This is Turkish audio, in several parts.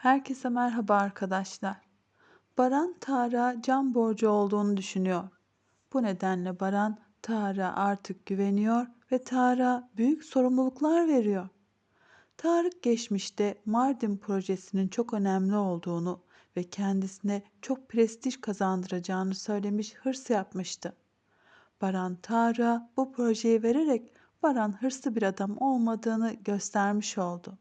Herkese merhaba arkadaşlar. Baran Tarık'a can borcu olduğunu düşünüyor. Bu nedenle Baran Tarık'a artık güveniyor ve Tarık'a büyük sorumluluklar veriyor. Tarık geçmişte Mardin projesinin çok önemli olduğunu ve kendisine çok prestij kazandıracağını söylemiş hırs yapmıştı. Baran Tarık'a bu projeyi vererek Baran hırslı bir adam olmadığını göstermiş oldu.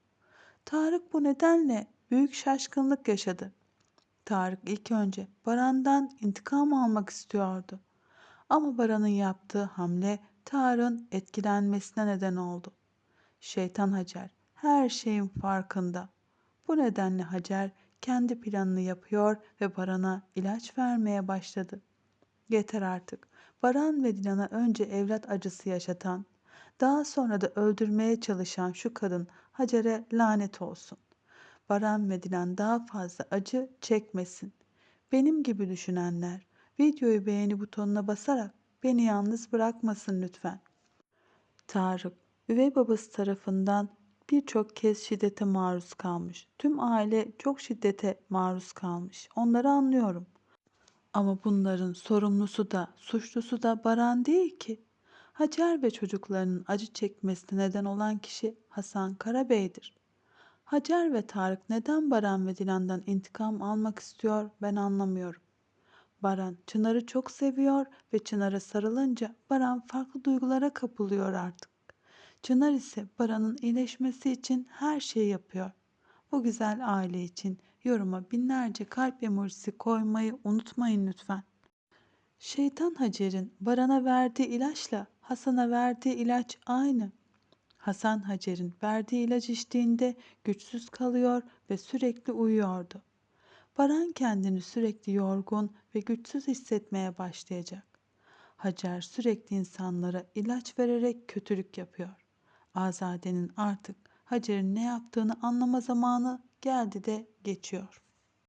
Tarık bu nedenle büyük şaşkınlık yaşadı. Tarık ilk önce Baran'dan intikam almak istiyordu. Ama Baran'ın yaptığı hamle Tarık'ın etkilenmesine neden oldu. Şeytan Hacer her şeyin farkında. Bu nedenle Hacer kendi planını yapıyor ve Baran'a ilaç vermeye başladı. Yeter artık. Baran ve Dilan'a önce evlat acısı yaşatan, daha sonra da öldürmeye çalışan şu kadın Hacer'e lanet olsun. Baran ve Dilan daha fazla acı çekmesin. Benim gibi düşünenler videoyu beğeni butonuna basarak beni yalnız bırakmasın lütfen. Tarık, üvey babası tarafından birçok kez şiddete maruz kalmış. Tüm aile çok şiddete maruz kalmış. Onları anlıyorum. Ama bunların sorumlusu da, suçlusu da Baran değil ki. Hacer ve çocuklarının acı çekmesine neden olan kişi Hasan Karabey'dir. Hacer ve Tarık neden Baran ve Dilan'dan intikam almak istiyor ben anlamıyorum. Baran Çınar'ı çok seviyor ve Çınar'a sarılınca Baran farklı duygulara kapılıyor artık. Çınar ise Baran'ın iyileşmesi için her şeyi yapıyor. Bu güzel aile için yoruma binlerce kalp emojisi koymayı unutmayın lütfen. Şeytan Hacer'in Baran'a verdiği ilaçla Hasan'a verdiği ilaç aynı. Hasan Hacer'in verdiği ilaç içtiğinde güçsüz kalıyor ve sürekli uyuyordu. Baran kendini sürekli yorgun ve güçsüz hissetmeye başlayacak. Hacer sürekli insanlara ilaç vererek kötülük yapıyor. Azade'nin artık Hacer'in ne yaptığını anlama zamanı geldi de geçiyor.